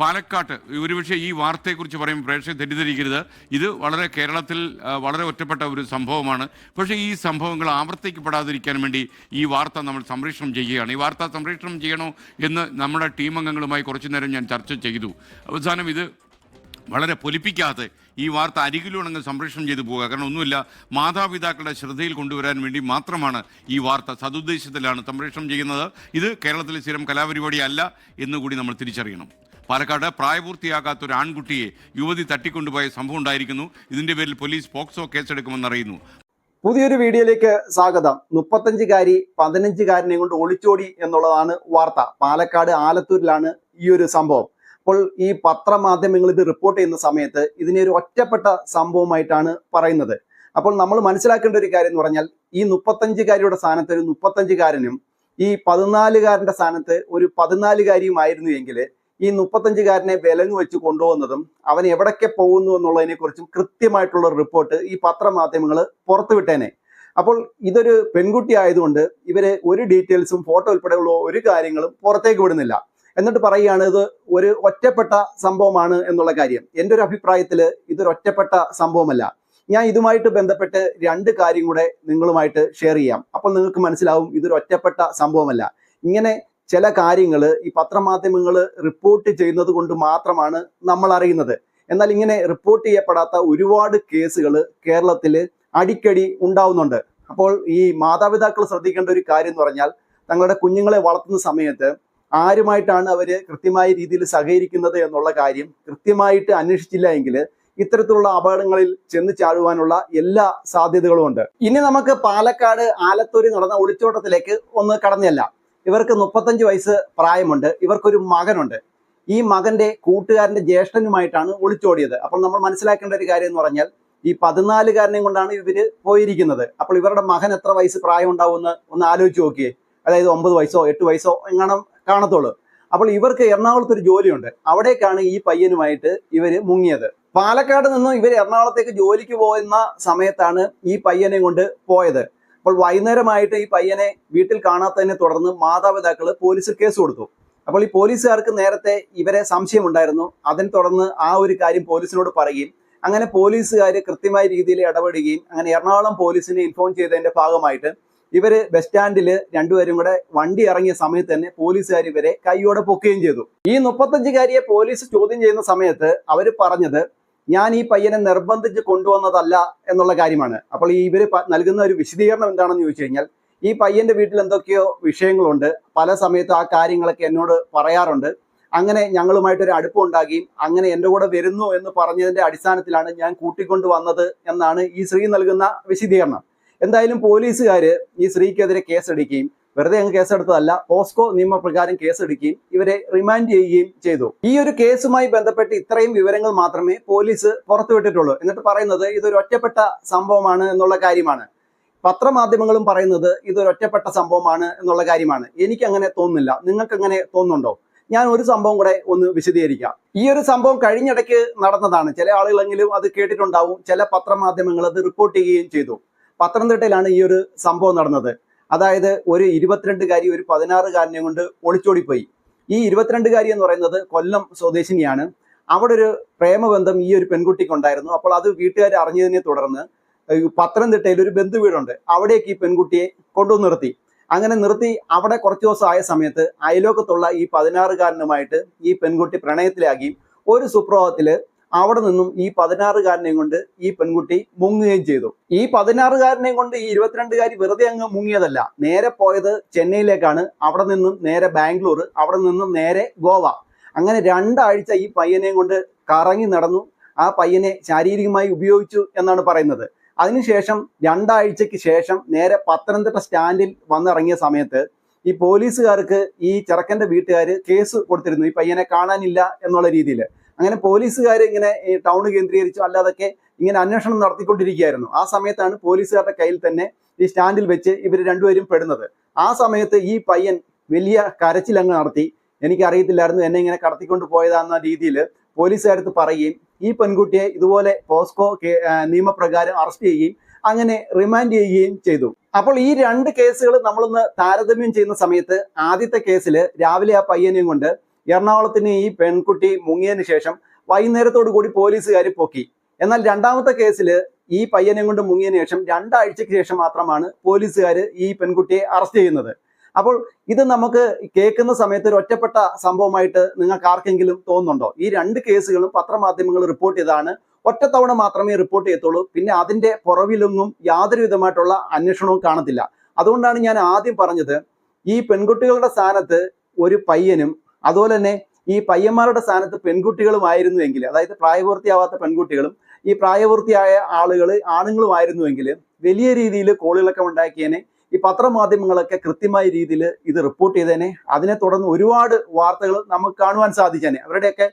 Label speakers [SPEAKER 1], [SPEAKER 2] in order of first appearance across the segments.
[SPEAKER 1] പാലക്കാട്ട് ഒരുപക്ഷെ ഈ വാർത്തയെക്കുറിച്ച് പറയുമ്പോൾ പ്രേക്ഷകർ തെറ്റിദ്ധരിക്കരുത്. ഇത് വളരെ കേരളത്തിൽ വളരെ ഒറ്റപ്പെട്ട ഒരു സംഭവമാണ്. പക്ഷേ ഈ സംഭവങ്ങൾ ആവർത്തിക്കപ്പെടാതിരിക്കാൻ വേണ്ടി ഈ വാർത്ത നമ്മൾ സംപ്രേഷണം ചെയ്യുകയാണ്. ഈ വാർത്ത സംപ്രേഷണം ചെയ്യണോ എന്ന് നമ്മുടെ ടീം അംഗങ്ങളുമായി കുറച്ചു നേരം ഞാൻ ചർച്ച ചെയ്തു. അവസാനം ഇത് വളരെ പൊലിപ്പിക്കാതെ ഈ വാർത്ത അരികിലുണങ്ങ് സംപ്രേഷണം ചെയ്തു പോകുക കാരണം ഒന്നുമില്ല മാതാപിതാക്കളുടെ ശ്രദ്ധയിൽ കൊണ്ടുവരാൻ വേണ്ടി മാത്രമാണ് ഈ വാർത്ത സതുദ്ദേശത്തിലാണ് സംപ്രേഷണം ചെയ്യുന്നത്. ഇത് കേരളത്തിലെ സ്ഥിരം കലാപരിപാടി അല്ല എന്നുകൂടി നമ്മൾ തിരിച്ചറിയണം. പാലക്കാട് പ്രായപൂർത്തിയാകാത്ത ഒരു ആൺകുട്ടിയെ യുവതി തട്ടിക്കൊണ്ടുപോയ സംഭവം ഉണ്ടായിരിക്കുന്നു. ഇതിന്റെ പേരിൽ പോലീസ് പോക്സോ കേസെടുക്കുമെന്ന് അറിയുന്നു
[SPEAKER 2] പുതിയൊരു വീഡിയോയിലേക്ക് സ്വാഗതം. മുപ്പത്തഞ്ചുകാരി പതിനഞ്ചുകാരനെ കൊണ്ട് ഒളിച്ചോടി എന്നുള്ളതാണ് വാർത്ത. പാലക്കാട് ആലത്തൂരിലാണ് ഈ ഒരു സംഭവം. അപ്പോൾ ഈ പത്രമാധ്യമങ്ങൾ ഇത് റിപ്പോർട്ട് ചെയ്യുന്ന സമയത്ത് ഇതിനെ ഒരു ഒറ്റപ്പെട്ട സംഭവമായിട്ടാണ് പറയുന്നത്. അപ്പോൾ നമ്മൾ മനസ്സിലാക്കേണ്ട ഒരു കാര്യം എന്ന് പറഞ്ഞാൽ ഈ മുപ്പത്തഞ്ചുകാരിയുടെ സ്ഥാനത്ത് ഒരു മുപ്പത്തഞ്ചുകാരനും ഈ പതിനാലുകാരന്റെ സ്ഥാനത്ത് ഒരു പതിനാലുകാരിയുമായിരുന്നു എങ്കിൽ ഈ മുപ്പത്തഞ്ചുകാരനെ വിലങ്ങ് വെച്ച് കൊണ്ടുപോകുന്നതും അവൻ എവിടൊക്കെ പോകുന്നു എന്നുള്ളതിനെ കുറിച്ചും കൃത്യമായിട്ടുള്ള റിപ്പോർട്ട് ഈ പത്രമാധ്യമങ്ങൾ പുറത്തുവിട്ടേനെ അപ്പോൾ ഇതൊരു പെൺകുട്ടി ആയതുകൊണ്ട് ഇവർ ഒരു ഡീറ്റെയിൽസും ഫോട്ടോ ഉൾപ്പെടെയുള്ള ഒരു കാര്യങ്ങളും പുറത്തേക്ക് വിടുന്നില്ല. എന്നിട്ട് പറയുകയാണ് ഇത് ഒരു ഒറ്റപ്പെട്ട സംഭവമാണ് എന്നുള്ള കാര്യം. എന്റെ ഒരു അഭിപ്രായത്തിൽ ഇതൊരു ഒറ്റപ്പെട്ട സംഭവമല്ല. ഞാൻ ഇതുമായിട്ട് ബന്ധപ്പെട്ട് രണ്ട് കാര്യം കൂടെ നിങ്ങളുമായിട്ട് ഷെയർ ചെയ്യാം. അപ്പോൾ നിങ്ങൾക്ക് മനസ്സിലാവും ഇതൊരു ഒറ്റപ്പെട്ട സംഭവമല്ല. ഇങ്ങനെ ചില കാര്യങ്ങൾ ഈ പത്രമാധ്യമങ്ങൾ റിപ്പോർട്ട് ചെയ്യുന്നത് കൊണ്ട് മാത്രമാണ് നമ്മൾ അറിയുന്നത്. എന്നാൽ ഇങ്ങനെ റിപ്പോർട്ട് ചെയ്യപ്പെടാത്ത ഒരുപാട് കേസുകൾ കേരളത്തിൽ അടിക്കടി ഉണ്ടാവുന്നുണ്ട്. അപ്പോൾ ഈ മാതാപിതാക്കൾ ശ്രദ്ധിക്കേണ്ട ഒരു കാര്യം എന്ന് പറഞ്ഞാൽ തങ്ങളുടെ കുഞ്ഞുങ്ങളെ വളർത്തുന്ന സമയത്ത് ആരുമായിട്ടാണ് അവർ കൃത്യമായ രീതിയിൽ സഹകരിക്കുന്നത് എന്നുള്ള കാര്യം കൃത്യമായിട്ട് അന്വേഷിച്ചില്ല എങ്കിൽ ഇത്തരത്തിലുള്ള അപകടങ്ങളിൽ ചെന്ന് ചാടുവാനുള്ള എല്ലാ സാധ്യതകളും ഉണ്ട്. ഇനി നമുക്ക് പാലക്കാട് ആലത്തൂരിൽ നടന്ന ഒളിച്ചോട്ടത്തിലേക്ക് ഒന്ന് കടന്നല്ല. ഇവർക്ക് മുപ്പത്തഞ്ച് വയസ്സ് പ്രായമുണ്ട്. ഇവർക്കൊരു മകനുണ്ട്. ഈ മകന്റെ കൂട്ടുകാരന്റെ ജ്യേഷ്ഠനുമായിട്ടാണ് ഒളിച്ചോടിയത്. അപ്പോൾ നമ്മൾ മനസ്സിലാക്കേണ്ട ഒരു കാര്യം എന്ന് പറഞ്ഞാൽ ഈ പതിനാലുകാരനെയും കൊണ്ടാണ് ഇവർ പോയിരിക്കുന്നത്. അപ്പോൾ ഇവരുടെ മകൻ എത്ര വയസ്സ് പ്രായം ഉണ്ടാവുമെന്ന് ഒന്ന് ആലോചിച്ച് നോക്കിയേ. അതായത് ഒമ്പത് വയസ്സോ എട്ട് വയസ്സോ എങ്ങനെ കാണത്തുള്ളൂ. അപ്പോൾ ഇവർക്ക് എറണാകുളത്ത് ഒരു ജോലിയുണ്ട്. അവിടേക്കാണ് ഈ പയ്യനുമായിട്ട് ഇവർ മുങ്ങിയത്. പാലക്കാട് നിന്നും ഇവർ എറണാകുളത്തേക്ക് ജോലിക്ക് പോകുന്ന സമയത്താണ് ഈ പയ്യനെ കൊണ്ട് പോയത്. അപ്പോൾ വൈകുന്നേരമായിട്ട് ഈ പയ്യനെ വീട്ടിൽ കാണാത്തതിനെ തുടർന്ന് മാതാപിതാക്കൾ പോലീസിൽ കേസ് കൊടുത്തു. അപ്പോൾ ഈ പോലീസുകാർക്ക് നേരത്തെ ഇവരെ സംശയമുണ്ടായിരുന്നു. അതിനെ തുടർന്ന് ആ ഒരു കാര്യം പോലീസിനോട് പറയുകയും അങ്ങനെ പോലീസുകാർ കൃത്യമായ രീതിയിൽ ഇടപെടുകയും അങ്ങനെ എറണാകുളം പോലീസിനെ ഇൻഫോം ചെയ്തതിന്റെ ഭാഗമായിട്ട് ഇവർ ബസ് സ്റ്റാൻഡിൽ രണ്ടുപേരും കൂടെ വണ്ടി ഇറങ്ങിയ സമയത്ത് തന്നെ പോലീസുകാർ ഇവരെ കൈയോടെ പൊക്കുകയും ചെയ്തു. ഈ മുപ്പത്തഞ്ചുകാരിയെ പോലീസ് ചോദ്യം ചെയ്യുന്ന സമയത്ത് അവർ പറഞ്ഞത് ഞാൻ ഈ പയ്യനെ നിർബന്ധിച്ച് കൊണ്ടുവന്നതല്ല എന്നുള്ള കാര്യമാണ്. അപ്പോൾ ഈ ഇവർ നൽകുന്ന ഒരു വിശദീകരണം എന്താണെന്ന് ചോദിച്ചു കഴിഞ്ഞാൽ ഈ പയ്യന്റെ വീട്ടിൽ എന്തൊക്കെയോ വിഷയങ്ങളുണ്ട്. പല സമയത്ത് ആ കാര്യങ്ങളൊക്കെ എന്നോട് പറയാറുണ്ട്. അങ്ങനെ ഞങ്ങളുമായിട്ടൊരു അടുപ്പം ഉണ്ടാകുകയും അങ്ങനെ എന്റെ കൂടെ വരുന്നു എന്ന് പറഞ്ഞതിന്റെ അടിസ്ഥാനത്തിലാണ് ഞാൻ കൂട്ടിക്കൊണ്ടു വന്നത് എന്നാണ് ഈ സ്ത്രീ നൽകുന്ന വിശദീകരണം. എന്തായാലും പോലീസുകാർ ഈ സ്ത്രീക്കെതിരെ കേസെടുക്കുകയും വെറുതെ അങ്ങ് കേസെടുത്തതല്ല പോസ്കോ നിയമപ്രകാരം കേസെടുക്കുകയും ഇവരെ റിമാൻഡ് ചെയ്യുകയും ചെയ്തു. ഈ ഒരു കേസുമായി ബന്ധപ്പെട്ട് ഇത്രയും വിവരങ്ങൾ മാത്രമേ പോലീസ് പുറത്തുവിട്ടിട്ടുള്ളൂ എന്നിട്ട് പറയുന്നത് ഇതൊരു ഒറ്റപ്പെട്ട സംഭവമാണ് എന്നുള്ള കാര്യമാണ്. പത്രമാധ്യമങ്ങളും പറയുന്നത് ഇതൊരു ഒറ്റപ്പെട്ട സംഭവമാണ് എന്നുള്ള കാര്യമാണ്. എനിക്ക് അങ്ങനെ തോന്നുന്നില്ല. നിങ്ങൾക്ക് അങ്ങനെ തോന്നുന്നുണ്ടോ? ഞാൻ ഒരു സംഭവം കൂടെ ഒന്ന് വിശദീകരിക്കാം. ഈ ഒരു സംഭവം കഴിഞ്ഞിടയ്ക്ക് നടന്നതാണ്. ചില ആളുകളെങ്കിലും അത് കേട്ടിട്ടുണ്ടാവും. ചില പത്രമാധ്യമങ്ങൾ അത് റിപ്പോർട്ട് ചെയ്യുകയും ചെയ്തു. പത്തനംതിട്ടയിലാണ് ഈ ഒരു സംഭവം നടന്നത്. അതായത് ഒരു ഇരുപത്തിരണ്ടുകാരി ഒരു പതിനാറുകാരനെ കൊണ്ട് ഒളിച്ചോടിപ്പോയി. ഈ ഇരുപത്തിരണ്ടുകാരി എന്ന് പറയുന്നത് കൊല്ലം സ്വദേശിനിയാണ്. അവിടെ ഒരു പ്രേമബന്ധം ഈ ഒരു പെൺകുട്ടിക്കുണ്ടായിരുന്നു. അപ്പോൾ അത് വീട്ടുകാർ അറിഞ്ഞതിനെ തുടർന്ന് പത്തനംതിട്ടയിൽ ഒരു ബന്ധുവീടുണ്ട്. അവിടേക്ക് ഈ പെൺകുട്ടിയെ കൊണ്ടുവന്ന് നിർത്തി. അങ്ങനെ നിർത്തി അവിടെ കുറച്ച് ദിവസം ആയ സമയത്ത് അയലോകത്തുള്ള ഈ പതിനാറുകാരനുമായിട്ട് ഈ പെൺകുട്ടി പ്രണയത്തിലാകി ഒരു സുപ്രഭാതത്തിൽ അവിടെ നിന്നും ഈ പതിനാറുകാരനെയും കൊണ്ട് ഈ പെൺകുട്ടി മുങ്ങുകയും ചെയ്തു. ഈ പതിനാറുകാരനെയും കൊണ്ട് ഈ ഇരുപത്തിരണ്ടുകാരി വെറുതെ അങ്ങ് മുങ്ങിയതല്ല. നേരെ പോയത് ചെന്നൈയിലേക്കാണ്. അവിടെ നിന്നും നേരെ ബാംഗ്ലൂർ അവിടെ നിന്നും നേരെ ഗോവ. അങ്ങനെ രണ്ടാഴ്ച ഈ പയ്യനെയും കൊണ്ട് കറങ്ങി നടന്നു. ആ പയ്യനെ ശാരീരികമായി ഉപയോഗിച്ചു എന്നാണ് പറയുന്നത്. അതിനുശേഷം രണ്ടാഴ്ചയ്ക്ക് ശേഷം നേരെ പത്തനംതിട്ട സ്റ്റാൻഡിൽ വന്നിറങ്ങിയ സമയത്ത് ഈ പോലീസുകാർക്ക് ഈ ചെറുക്കന്റെ വീട്ടുകാർ കേസ് കൊടുത്തിരുന്നു. ഈ പയ്യനെ കാണാനില്ല എന്നുള്ള രീതിയിൽ അങ്ങനെ പോലീസുകാർ ഇങ്ങനെ ഈ ടൗൺ കേന്ദ്രീകരിച്ചു അല്ലാതൊക്കെ ഇങ്ങനെ അന്വേഷണം നടത്തിക്കൊണ്ടിരിക്കുകയായിരുന്നു. ആ സമയത്താണ് പോലീസുകാരുടെ കയ്യിൽ തന്നെ ഈ സ്റ്റാൻഡിൽ വെച്ച് ഇവർ രണ്ടുപേരും പെടുന്നത്. ആ സമയത്ത് ഈ പയ്യൻ വലിയ കരച്ചിലങ്ങ് നടത്തി. എനിക്കറിയത്തില്ലായിരുന്നു എന്നെ ഇങ്ങനെ കടത്തിക്കൊണ്ട് പോയതാന്ന രീതിയിൽ പോലീസുകാരത്ത് പറയുകയും ഈ പെൺകുട്ടിയെ ഇതുപോലെ പോസ്കോ നിയമപ്രകാരം അറസ്റ്റ് ചെയ്യുകയും അങ്ങനെ റിമാൻഡ് ചെയ്യുകയും ചെയ്തു. അപ്പോൾ ഈ രണ്ട് കേസുകൾ നമ്മളൊന്ന് താരതമ്യം ചെയ്യുന്ന സമയത്ത് ആദ്യത്തെ കേസിൽ രാവിലെ ആ പയ്യനെയും കൊണ്ട് എറണാകുളത്തിന് ഈ പെൺകുട്ടി മുങ്ങിയതിന് ശേഷം വൈകുന്നേരത്തോടു കൂടി പോലീസുകാർ പൊക്കി. എന്നാൽ രണ്ടാമത്തെ കേസിൽ ഈ പയ്യനെ കൊണ്ട് മുങ്ങിയതിനു ശേഷം രണ്ടാഴ്ചയ്ക്ക് ശേഷം മാത്രമാണ് പോലീസുകാർ ഈ പെൺകുട്ടിയെ അറസ്റ്റ് ചെയ്യുന്നത്. അപ്പോൾ ഇത് നമുക്ക് കേൾക്കുന്ന സമയത്ത് ഒരു ഒറ്റപ്പെട്ട സംഭവമായിട്ട് നിങ്ങൾക്ക് ആർക്കെങ്കിലും തോന്നുന്നുണ്ടോ? ഈ രണ്ട് കേസുകളും പത്രമാധ്യമങ്ങൾ റിപ്പോർട്ട് ചെയ്താണ്. ഒറ്റത്തവണ മാത്രമേ റിപ്പോർട്ട് ചെയ്യത്തുള്ളൂ. പിന്നെ അതിന്റെ പുറവിലൊന്നും യാതൊരു വിധമായിട്ടുള്ള അന്വേഷണവും കാണത്തില്ല. അതുകൊണ്ടാണ് ഞാൻ ആദ്യം പറഞ്ഞത് ഈ പെൺകുട്ടികളുടെ സ്ഥാനത്ത് ഒരു പയ്യനും അതുപോലെ തന്നെ ഈ പയ്യന്മാരുടെ സ്ഥാനത്ത് പെൺകുട്ടികളുമായിരുന്നുവെങ്കിൽ അതായത് പ്രായപൂർത്തിയാവാത്ത പെൺകുട്ടികളും ഈ പ്രായപൂർത്തിയായ ആളുകൾ ആണുങ്ങളുമായിരുന്നുവെങ്കിൽ വലിയ രീതിയിൽ കോളിളക്കം ഉണ്ടാക്കിയതിനെ ഈ പത്രമാധ്യമങ്ങളൊക്കെ കൃത്യമായ രീതിയിൽ ഇത് റിപ്പോർട്ട് ചെയ്തേനെ. അതിനെ തുടർന്ന് ഒരുപാട് വാർത്തകൾ നമുക്ക് കാണുവാൻ സാധിച്ചേനെ. അവരുടെയൊക്കെ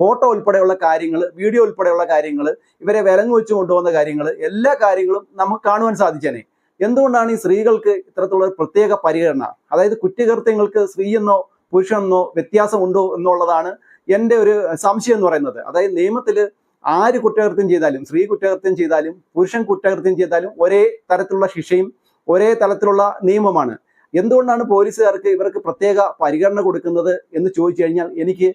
[SPEAKER 2] ഫോട്ടോ ഉൾപ്പെടെയുള്ള കാര്യങ്ങൾ വീഡിയോ ഉൾപ്പെടെയുള്ള കാര്യങ്ങൾ ഇവരെ വിലങ്ങ് വെച്ച് കൊണ്ടുപോകുന്ന കാര്യങ്ങൾ എല്ലാ കാര്യങ്ങളും നമുക്ക് കാണുവാൻ സാധിച്ചേനെ. എന്തുകൊണ്ടാണ് ഈ സ്ത്രീകൾക്ക് ഇത്തരത്തിലുള്ള പ്രത്യേക പരിഗണന? അതായത് കുറ്റകൃത്യങ്ങൾക്ക് സ്ത്രീയെന്നോ പുരുഷനെന്നോ വ്യത്യാസമുണ്ടോ എന്നുള്ളതാണ് എന്റെ ഒരു സംശയം എന്ന് പറയുന്നത്. അതായത് നിയമത്തിൽ ആര് കുറ്റകൃത്യം ചെയ്താലും സ്ത്രീ കുറ്റകൃത്യം ചെയ്താലും പുരുഷൻ കുറ്റകൃത്യം ചെയ്താലും ഒരേ തരത്തിലുള്ള ശിക്ഷയും ഒരേ തരത്തിലുള്ള നിയമമാണ്. എന്തുകൊണ്ടാണ് പോലീസുകാർക്ക് ഇവർക്ക് പ്രത്യേക പരിഗണന കൊടുക്കുന്നത് എന്ന് ചോദിച്ചു കഴിഞ്ഞാൽ എനിക്ക്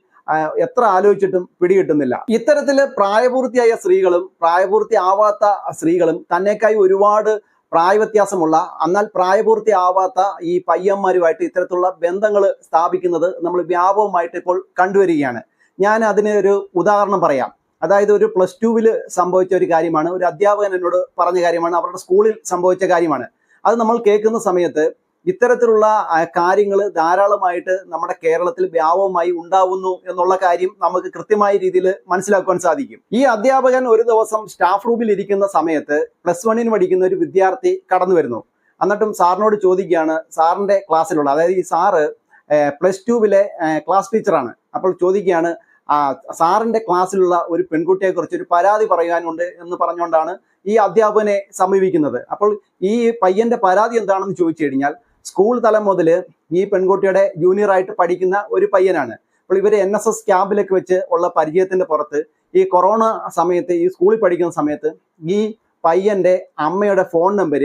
[SPEAKER 2] എത്ര ആലോചിച്ചിട്ടും പിടികിട്ടുന്നില്ല. ഇത്തരത്തിൽ പ്രായപൂർത്തിയായ സ്ത്രീകളും പ്രായപൂർത്തി ആവാത്ത സ്ത്രീകളും തന്നേക്കായി ഒരുപാട് പ്രായവ്യത്യാസമുള്ള എന്നാൽ പ്രായപൂർത്തിയാവാത്ത ഈ പയ്യന്മാരുമായിട്ട് ഇത്തരത്തിലുള്ള ബന്ധങ്ങൾ സ്ഥാപിക്കുന്നത് നമ്മൾ വ്യാപകമായിട്ട് ഇപ്പോൾ കണ്ടുവരികയാണ്. ഞാൻ അതിന് ഒരു ഉദാഹരണം പറയാം. അതായത് ഒരു പ്ലസ് ടുവിൽ സംഭവിച്ച ഒരു കാര്യമാണ് ഒരു അധ്യാപകൻ എന്നോട് പറഞ്ഞ കാര്യമാണ് അവരുടെ സ്കൂളിൽ സംഭവിച്ച കാര്യമാണ്. അത് നമ്മൾ കേൾക്കുന്ന സമയത്ത് ഇത്തരത്തിലുള്ള കാര്യങ്ങൾ ധാരാളമായിട്ട് നമ്മുടെ കേരളത്തിൽ വ്യാപകമായി ഉണ്ടാവുന്നു എന്നുള്ള കാര്യം നമുക്ക് കൃത്യമായ രീതിയിൽ മനസ്സിലാക്കുവാൻ സാധിക്കും. ഈ അധ്യാപകൻ ഒരു ദിവസം സ്റ്റാഫ് റൂമിൽ ഇരിക്കുന്ന സമയത്ത് പ്ലസ് വണ്ണിന് പഠിക്കുന്ന ഒരു വിദ്യാർത്ഥി കടന്നു വരുന്നു. എന്നിട്ടും സാറിനോട് ചോദിക്കുകയാണ് സാറിന്റെ ക്ലാസ്സിലുള്ള അതായത് ഈ സാറ് പ്ലസ് ടുവിലെ ക്ലാസ് ടീച്ചറാണ്. അപ്പോൾ ചോദിക്കുകയാണ് ആ സാറിന്റെ ക്ലാസ്സിലുള്ള ഒരു പെൺകുട്ടിയെ കുറിച്ച് ഒരു പരാതി പറയാനുണ്ട് എന്ന് പറഞ്ഞുകൊണ്ടാണ് ഈ അധ്യാപകനെ സമീപിക്കുന്നത്. അപ്പോൾ ഈ പയ്യന്റെ പരാതി എന്താണെന്ന് ചോദിച്ചു കഴിഞ്ഞാൽ സ്കൂൾ തലം മുതൽ ഈ പെൺകുട്ടിയുടെ ജൂനിയർ ആയിട്ട് പഠിക്കുന്ന ഒരു പയ്യനാണ്. അപ്പോൾ ഇവർ എൻ എസ് എസ് ക്യാമ്പിലൊക്കെ വെച്ച് ഉള്ള പരിചയത്തിന്റെ പുറത്ത് ഈ കൊറോണ സമയത്ത് ഈ സ്കൂളിൽ പഠിക്കുന്ന സമയത്ത് ഈ പയ്യന്റെ അമ്മയുടെ ഫോൺ നമ്പർ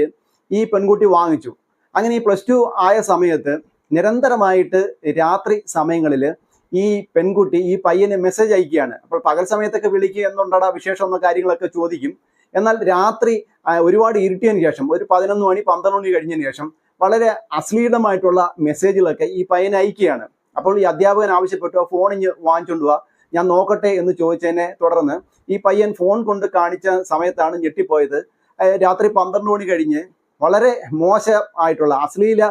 [SPEAKER 2] ഈ പെൺകുട്ടി വാങ്ങിച്ചു. അങ്ങനെ ഈ പ്ലസ് ടു ആയ സമയത്ത് നിരന്തരമായിട്ട് രാത്രി സമയങ്ങളിൽ ഈ പെൺകുട്ടി ഈ പയ്യന് മെസ്സേജ് അയക്കുകയാണ്. അപ്പോൾ പകൽ സമയത്തൊക്കെ വിളിക്കുക എന്നുണ്ടടാ വിശേഷം എന്ന കാര്യങ്ങളൊക്കെ ചോദിക്കും. എന്നാൽ രാത്രി ഒരുപാട് ഇരുട്ടിയതിന് ശേഷം ഒരു പതിനൊന്ന് മണി പന്ത്രണ്ട് മണി കഴിഞ്ഞതിന് ശേഷം വളരെ അശ്ലീലമായിട്ടുള്ള മെസ്സേജുകളൊക്കെ ഈ പയ്യൻ അയക്കുകയാണ്. അപ്പോൾ ഈ അധ്യാപകൻ ആവശ്യപ്പെട്ടു ഫോൺ ഇഞ്ഞ് വാങ്ങിച്ചുകൊണ്ട് പോവാ ഞാൻ നോക്കട്ടെ എന്ന് ചോദിച്ചതിനെ തുടർന്ന് ഈ പയ്യൻ ഫോൺ കൊണ്ട് കാണിച്ച സമയത്താണ് ഞെട്ടിപ്പോയത്. രാത്രി പന്ത്രണ്ട് മണി കഴിഞ്ഞ് വളരെ മോശമായിട്ടുള്ള അശ്ലീല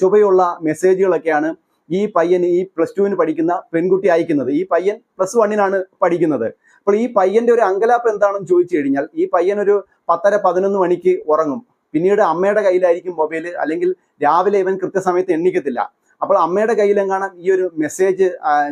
[SPEAKER 2] ചുവയുള്ള മെസ്സേജുകളൊക്കെയാണ് ഈ പയ്യൻ ഈ പ്ലസ് ടുവിന് പഠിക്കുന്ന പെൺകുട്ടി അയക്കുന്നത്. ഈ പയ്യൻ പ്ലസ് വണ്ണിനാണ് പഠിക്കുന്നത്. അപ്പോൾ ഈ പയ്യന്റെ ഒരു അങ്കലാപ്പ് എന്താണെന്ന് ചോദിച്ചു കഴിഞ്ഞാൽ ഈ പയ്യൻ ഒരു പത്തര പതിനൊന്ന് മണിക്ക് ഉറങ്ങും. പിന്നീട് അമ്മയുടെ കയ്യിലായിരിക്കും മൊബൈൽ അല്ലെങ്കിൽ രാവിലെ ഇവൻ കൃത്യസമയത്ത് എണ്ണിക്കത്തില്ല. അപ്പോൾ അമ്മയുടെ കയ്യിലെങ്ങാനും ഈ ഒരു മെസ്സേജ്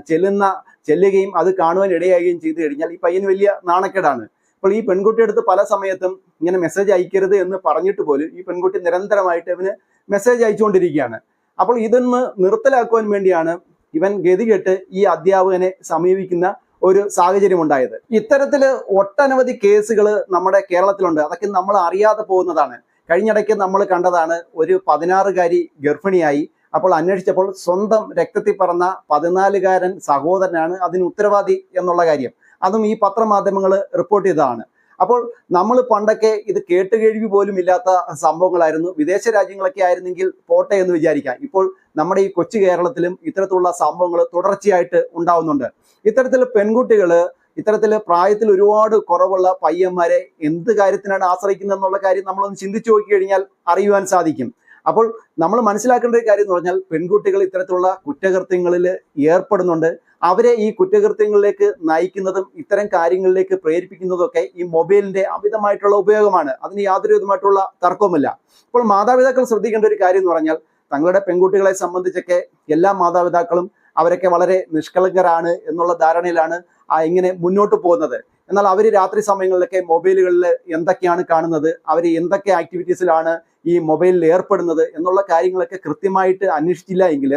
[SPEAKER 2] ചെല്ലുന്ന ചെല്ലുകയും അത് കാണുവാൻ ഇടയാകുകയും ചെയ്തു കഴിഞ്ഞാൽ ഈ പയ്യൻ വലിയ നാണക്കേടാണ്. അപ്പോൾ ഈ പെൺകുട്ടിയുടെ അടുത്ത് പല സമയത്തും ഇങ്ങനെ മെസ്സേജ് അയക്കരുത് എന്ന് പറഞ്ഞിട്ട് പോലും ഈ പെൺകുട്ടി നിരന്തരമായിട്ട് ഇവന് മെസ്സേജ് അയച്ചുകൊണ്ടിരിക്കുകയാണ്. അപ്പോൾ ഇതൊന്ന് നിർത്തലാക്കുവാൻ വേണ്ടിയാണ് ഇവൻ ഗതികെട്ട് ഈ അധ്യാപകനെ സമീപിക്കുന്ന ഒരു സാഹചര്യം ഉണ്ടായത്. ഇത്തരത്തിൽ ഒട്ടനവധി കേസുകൾ നമ്മുടെ കേരളത്തിലുണ്ട്. അതൊക്കെ നമ്മൾ അറിയാതെ പോകുന്നതാണ്. കഴിഞ്ഞിടയ്ക്ക് നമ്മൾ കണ്ടതാണ് ഒരു പതിനാറുകാരി ഗർഭിണിയായി. അപ്പോൾ അന്വേഷിച്ചപ്പോൾ സ്വന്തം രക്തത്തിൽ പറന്ന പതിനാലുകാരൻ സഹോദരനാണ്. അതിന് ഉത്തരവാദി എന്നുള്ള കാര്യം. അതും ഈ പത്രമാധ്യമങ്ങൾ റിപ്പോർട്ട് ചെയ്തതാണ്. അപ്പോൾ നമ്മൾ പണ്ടൊക്കെ ഇത് കേട്ടുകേഴ്വി പോലും ഇല്ലാത്ത സംഭവങ്ങളായിരുന്നു. വിദേശ രാജ്യങ്ങളൊക്കെ ആയിരുന്നെങ്കിൽ പോട്ടെ എന്ന് വിചാരിക്കാം. ഇപ്പോൾ നമ്മുടെ ഈ കൊച്ചു കേരളത്തിലും ഇത്തരത്തിലുള്ള സംഭവങ്ങൾ തുടർച്ചയായിട്ട് ഉണ്ടാവുന്നുണ്ട്. ഇത്തരത്തിൽ പെൺകുട്ടികൾ ഇത്തരത്തിൽ പ്രായത്തിൽ ഒരുപാട് കുറവുള്ള പയ്യന്മാരെ എന്ത് കാര്യത്തിനാണ് ആശ്രയിക്കുന്നത് എന്നുള്ള കാര്യം നമ്മളൊന്ന് ചിന്തിച്ചു നോക്കി കഴിഞ്ഞാൽ അറിയുവാൻ സാധിക്കും. അപ്പോൾ നമ്മൾ മനസ്സിലാക്കേണ്ട ഒരു കാര്യം എന്ന് പറഞ്ഞാൽ പെൺകുട്ടികൾ ഇത്തരത്തിലുള്ള കുറ്റകൃത്യങ്ങളിൽ ഏർപ്പെടുന്നുണ്ട്. അവരെ ഈ കുറ്റകൃത്യങ്ങളിലേക്ക് നയിക്കുന്നതും ഇത്തരം കാര്യങ്ങളിലേക്ക് പ്രേരിപ്പിക്കുന്നതൊക്കെ ഈ മൊബൈലിന്റെ അമിതമായിട്ടുള്ള ഉപയോഗമാണ്. അതിന് യാതൊരു വിധമായിട്ടുള്ള തർക്കവുമില്ല. അപ്പോൾ മാതാപിതാക്കൾ ശ്രദ്ധിക്കേണ്ട ഒരു കാര്യം എന്ന് പറഞ്ഞാൽ തങ്ങളുടെ പെൺകുട്ടികളെ സംബന്ധിച്ചൊക്കെ എല്ലാ മാതാപിതാക്കളും അവരൊക്കെ വളരെ നിഷ്കളങ്കരാണ് എന്നുള്ള ധാരണയിലാണ് ഇങ്ങനെ മുന്നോട്ട് പോകുന്നത്. എന്നാൽ അവർ രാത്രി സമയങ്ങളിലൊക്കെ മൊബൈലുകളിൽ എന്തൊക്കെയാണ് കാണുന്നത് അവർ എന്തൊക്കെ ആക്ടിവിറ്റീസിലാണ് ഈ മൊബൈലിൽ ഏർപ്പെടുന്നത് എന്നുള്ള കാര്യങ്ങളൊക്കെ കൃത്യമായിട്ട് അന്വേഷിച്ചില്ല എങ്കിൽ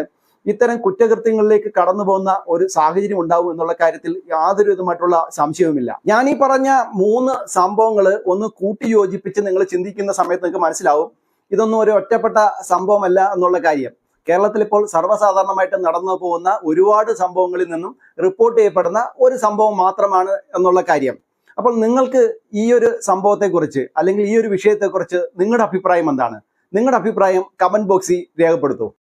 [SPEAKER 2] ഇത്തരം കുറ്റകൃത്യങ്ങളിലേക്ക് കടന്നു പോകുന്ന ഒരു സാഹചര്യം ഉണ്ടാവും എന്നുള്ള കാര്യത്തിൽ യാതൊരു വിധമായിട്ടുള്ള സംശയവുമില്ല. ഞാൻ ഈ പറഞ്ഞ മൂന്ന് സംഭവങ്ങൾ ഒന്ന് കൂട്ടിയോജിപ്പിച്ച് നിങ്ങൾ ചിന്തിക്കുന്ന സമയത്ത് നിങ്ങൾക്ക് മനസ്സിലാവും. ഇതൊന്നും ഒരു ഒറ്റപ്പെട്ട സംഭവമല്ല എന്നുള്ള കാര്യം. കേരളത്തിൽ ഇപ്പോൾ സർവസാധാരണമായിട്ട് നടന്നു പോകുന്ന ഒരുപാട് സംഭവങ്ങളിൽ നിന്നും റിപ്പോർട്ട് ചെയ്യപ്പെടുന്ന ഒരു സംഭവം മാത്രമാണ് എന്നുള്ള കാര്യം. അപ്പോൾ നിങ്ങൾക്ക് ഈ ഒരു സംഭവത്തെക്കുറിച്ച് അല്ലെങ്കിൽ ഈ ഒരു വിഷയത്തെക്കുറിച്ച് നിങ്ങളുടെ അഭിപ്രായം എന്താണ്? നിങ്ങളുടെ അഭിപ്രായം കമന്റ് ബോക്സിൽ രേഖപ്പെടുത്തൂ.